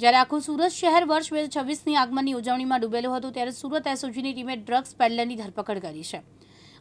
જ્યારે આખું સુરત શહેર વર્ષ બે હજાર છવ્વીસની આગમનની ઉજવણીમાં ડૂબેલું હતું, ત્યારે સુરત એસઓજીની ટીમે ડ્રગ્સ પેડલરની ધરપકડ કરી છે.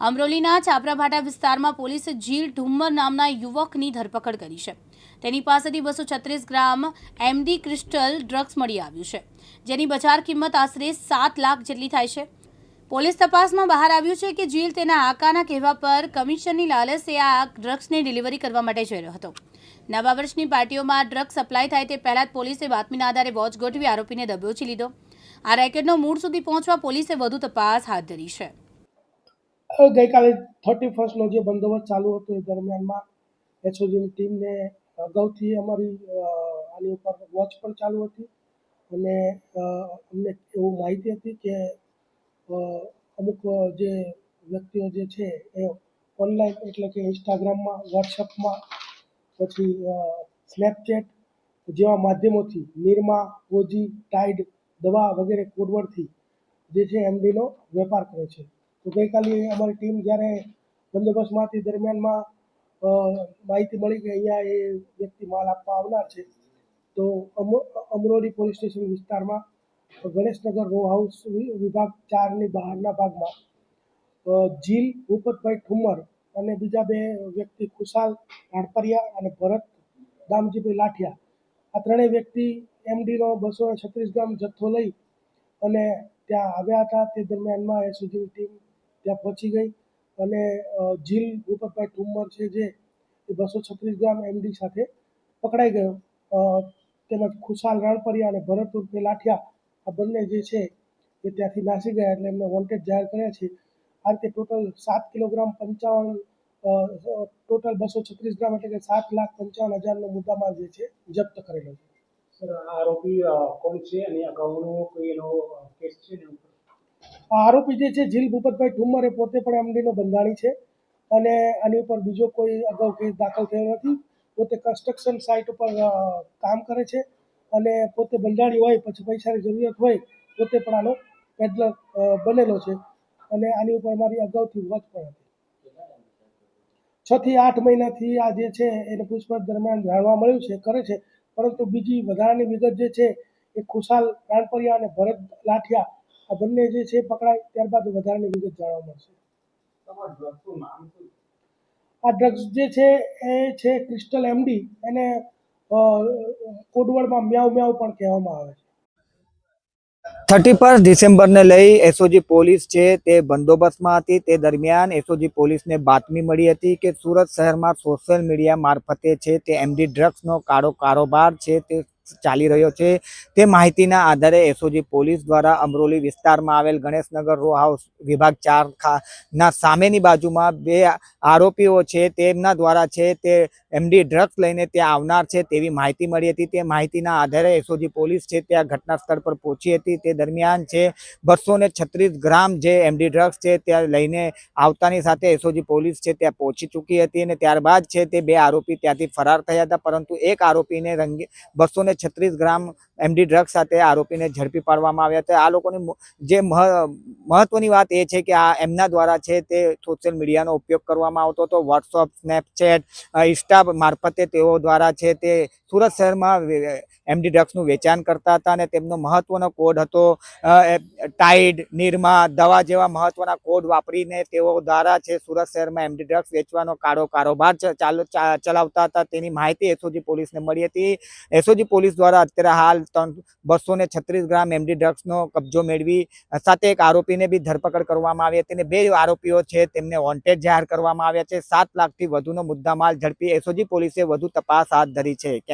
અમરોલીના છાપરાભાટા વિસ્તારમાં પોલીસે જીલ ઢુમ્મર નામના યુવકની ધરપકડ કરી છે. તેની પાસેથી બસો છત્રીસ ગ્રામ એમડી ક્રિસ્ટલ ડ્રગ્સ મળી આવ્યું છે. જેની બજાર કિંમત આશરે સાત લાખ જેટલી થાય છે. પોલીસ તપાસમાં બહાર આવ્યું છે કે જીલ તેના આકાના કહેવા પર કમિશનની લાલચે આ ડ્રગ્સની ડિલિવરી કરવા માટે જઈ રહ્યો હતો. નવા વર્ષની પાર્ટીઓમાં ડ્રગ્સ સપ્લાય થાય તે પહેલાં જ પોલીસે બાતમીના આધારે વોચ ગોઠવી આરોપીને દબોચી લીધો. આ રેકેટનો મૂળ સુધી પહોંચવા પોલીસે વધુ તપાસ હાથ ધરી છે. ગઈકાલે થર્ટી ફર્સ્ટનો જે બંદોબસ્ત ચાલુ હતો એ દરમિયાનમાં એસઓજીની ટીમને અગાઉથી અમારી આની ઉપર વોચ પણ ચાલુ હતી. અને અમને એવું માહિતી હતી કે અમુક જે વ્યક્તિઓ જે છે, એ ઓનલાઈન એટલે કે ઇન્સ્ટાગ્રામમાં વોટ્સઅપમાં પછી સ્નેપચેટ જેવા માધ્યમોથી નિરમા ઓજી ટાઈડ દવા વગેરે કોડવર્ડથી જે છે એમડીનો વેપાર કરે છે. તો ગઈકાલે અમારી ટીમ જ્યારે બંદોબસ્તમાંથી દરમિયાનમાં માહિતી મળી કે અહીંયા એ વ્યક્તિ માલ આપવા આવનાર છે, તો અમો, અમરોલી પોલીસ સ્ટેશન વિસ્તારમાં ગણેશનગર રો હાઉસ વિભાગ ચારની બહારના ભાગમાં જીલ ભૂપતભાઈ ઠુમ્મર અને બીજા બે વ્યક્તિ ખુશાલ, રાણપરિયા અને ભરત દામજીભાઈ લાઠિયા. આ ત્રણેય વ્યક્તિ એમડીનો બસો છત્રીસ ગ્રામ જથ્થો લઈ અને ત્યાં આવ્યા હતા. તે દરમિયાનમાં એસઓજીની ટીમ ત્યાં પહોંચી ગઈ અને જીલ ભૂપતભાઈ ઠુમ્મર છે જે એ બસો છત્રીસ ગ્રામ એમડી સાથે પકડાઈ ગયો. તેમજ ખુશાલ, રાણપરિયા અને ભરત ઉર્ફે લાઠિયા આ બંને જે છે એ ત્યાંથી નાસી ગયા એટલે એમને વોન્ટેડ જાહેર કર્યા છે. આ રીતે ટોટલ સાત કિલોગ્રામ પંચાવન ટોટલ બસો છત્રીસ ગ્રામ એટલે કે સાત લાખ પંચાવન હજારનો મુદ્દામાલ જે છે જપ્ત કરેલો છે. સર આ આરોપી કોણ છે? અને અગાઉનો કોઈ એનો કેસ છે ને આ આરોપી જે છે જીલ ભૂપતભાઈ ઠુમ્મર એ પોતે પણ એમડીનો બંધાણી છે. અને આની ઉપર બીજો કોઈ અગાઉ કેસ દાખલ થયો નથી. પોતે કન્સ્ટ્રક્શન સાઇટ ઉપર કામ કરે છે. અને પોતે બંધાણી હોય, પછી પૈસાની જરૂરિયાત હોય, પોતે પણ આનો પેડલર બનેલો છે. અને આની ઉપર મારી અગાઉથી વોચ પણ હતી. છ થી આઠ મહિનાથી આ જે છે, એને પૂછપરછ દરમિયાન જાણવા મળ્યું છે, કરે છે. પરંતુ બીજી વધારાની વિગત જે છે, એ ખુશાલ, રાણપરિયા અને ભરત લાઠિયા, આ બંને જે છે, પકડાય, ત્યારબાદ વધારાની વિગત જાણવા મળશે. આ ડ્રગ્સ જે છે, એ છે ક્રિસ્ટલ એમડી એને અ, કોડવર્ડમાં મ્યાઉ મ્યાઉ પણ કહેવામાં આવે છે. થર્ટી ફર્સ્ટ ડિસેમ્બરને લઈ એસઓજી પોલીસ છે તે બંદોબસ્તમાં હતી. તે દરમિયાન એસઓજી પોલીસને બાતમી મળી હતી કે સુરત શહેરમાં સોશિયલ મીડિયા મારફતે છે તે એમડી ડ્રગ્સનો કાળો કારોબાર છે તે ચાલી રહ્યો છે. તે માહિતીના આધારે એસઓજી પોલીસ દ્વારા અમરોલી વિસ્તારમાં આવેલ ગણેશનગર રો હાઉસ વિભાગ ચાર ના સામેની બાજુમાં બે આરોપીઓ છે. તેમના દ્વારા છે તે એમડી ડ્રગ્સ લઈને ત્યાં આવનાર છે તેવી માહિતી મળી હતી. તે માહિતીના આધારે એસઓજી પોલીસ છે ત્યાં ઘટના સ્થળ પર પહોંચી હતી. તે દરમિયાન છે બસો ગ્રામ જે એમડી ડ્રગ્સ છે ત્યાં લઈને આવતાની સાથે એસઓજી પોલીસ છે ત્યાં પહોંચી ચૂકી હતી અને ત્યારબાદ છે તે બે આરોપી ત્યાંથી ફરાર થયા હતા. પરંતુ એક આરોપીને રંગે બસો ને છત્રીસ ગ્રામ એમડી ડ્રગ સાથે આરોપીને ઝડપી પાડવામાં આવ્યા હતા આ લોકોની જે મહ- મહત્વની વાત એ છે કે આ એમના દ્વારા છે તે સોશિયલ મીડિયાનો ઉપયોગ કરવામાં આવતો હતો. વોટ્સઅપ સ્નેપચેટ ઇન્સ્ટા મારફતે તેઓ દ્વારા છે તે સુરત શહેરમાં એમડી ડ્રગ્સનું વેચાણ કરતા હતા અને તેમનો મહત્વનો કોડ હતો ટાઈડ નિરમા દવા જેવા મહત્વના કોડ વાપરીને તેઓ દ્વારા છે સુરત શહેરમાં એમડી ડ્રગ્સ વેચવાનો કાળો કારોબાર ચાલુ ચલાવતા હતા. તેની માહિતી એસઓજી પોલીસને મળી હતી. એસઓજી પોલીસ દ્વારા અત્યારે હાલ ત્રણ, બસો ને છત્રીસ ગ્રામ એમડી ડ્રગ્સનો કબજો મેળવી સાથે એક આરોપીને બી ધરપકડ કરવામાં આવી હતી અને બે આરોપીઓ છે તેમને વોન્ટેડ જાહેર કરવામાં આવ્યા છે. સાત લાખથી વધુનો મુદ્દામાલ ઝડપી એસઓજી પોલીસે વધુ તપાસ હાથ ધરી છે.